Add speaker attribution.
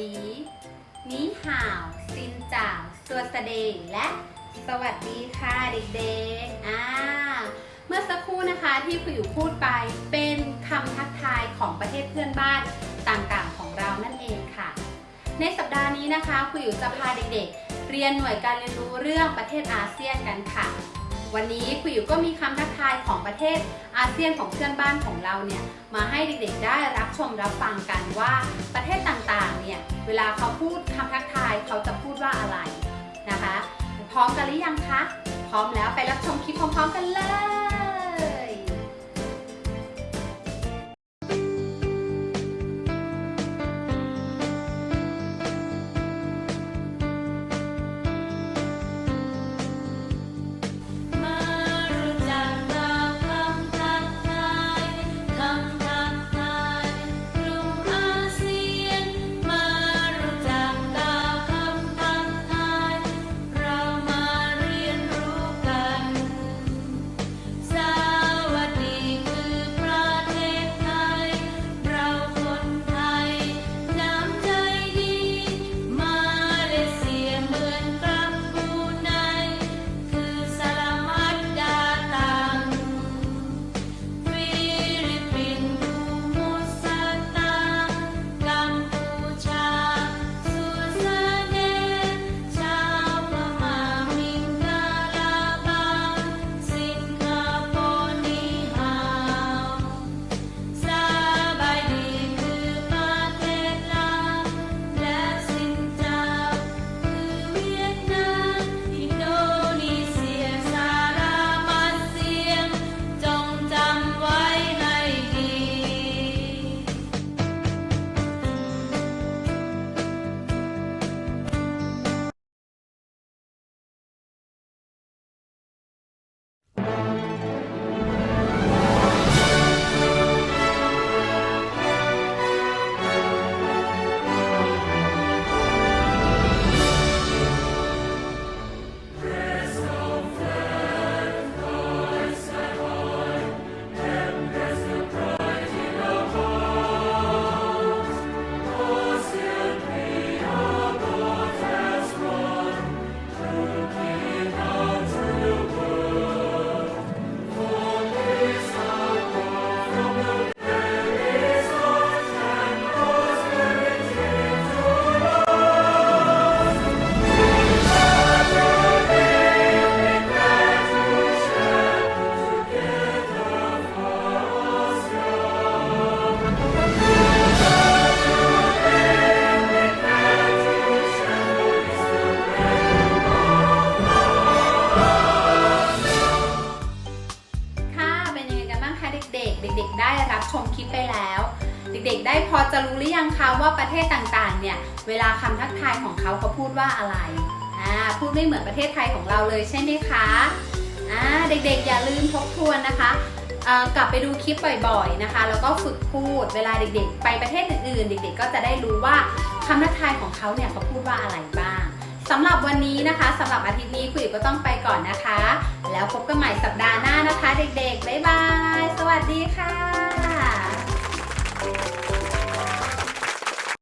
Speaker 1: ดีนีห่าว ซินจ่าวสวัสดีและ สวัสดีค่ะเด็กๆ อ่า เมื่อสักครู่นะคะที่คุยอยู่พูดไปเป็นคำทักทายของประเทศเพื่อนบ้านต่างๆของเรานั่นเองค่ะ ในสัปดาห์นี้นะคะคุยอยู่จะพาเด็กๆ เรียนหน่วยการเรียนรู้เรื่องประเทศอาเซียนกันค่ะวันนี้คุยอยู่ก็มีคำทักทายของประเทศอาเซียนของเพื่อนบ้านของเราเนี่ยมาให้เด็กๆได้รับชมรับฟังกันว่าประเทศต่างๆ เวลาเขาพูดคำทักทายเขาจะพูดว่าอะไรนะคะ พร้อมกันหรือยังคะ พร้อมแล้วไปรับชมคลิปพร้อมๆกันเลย
Speaker 2: เด็ก
Speaker 1: ๆ เด็ก ๆ ได้รับชมคลิปไปแล้ว เด็กๆ ได้พอจะรู้หรือยังคะว่าประเทศต่างๆ เนี่ย เวลาคำทักทายของเขาเขาพูดว่าอะไรอ่าพูดไม่เหมือนประเทศไทยของเราเลยใช่ไหมคะอ่าเด็กๆ อย่าลืมทบทวนนะคะกลับไปดูคลิปบ่อยๆนะคะ แล้วก็ฝึกพูดเวลาเด็กๆ ไปประเทศอื่นๆ เด็กๆ ก็จะได้รู้ว่าคำทักทายของเขาเนี่ยเขาพูดว่าอะไรบ้างสำหรับวันนี้นะคะสำหรับอาทิตย์นี้คุยก็ต้องไปก่อนนะคะ แล้วพบกันใหม่สัปดาห์หน้านะคะ เด็กๆ บ๊ายบาย ดีค่ะ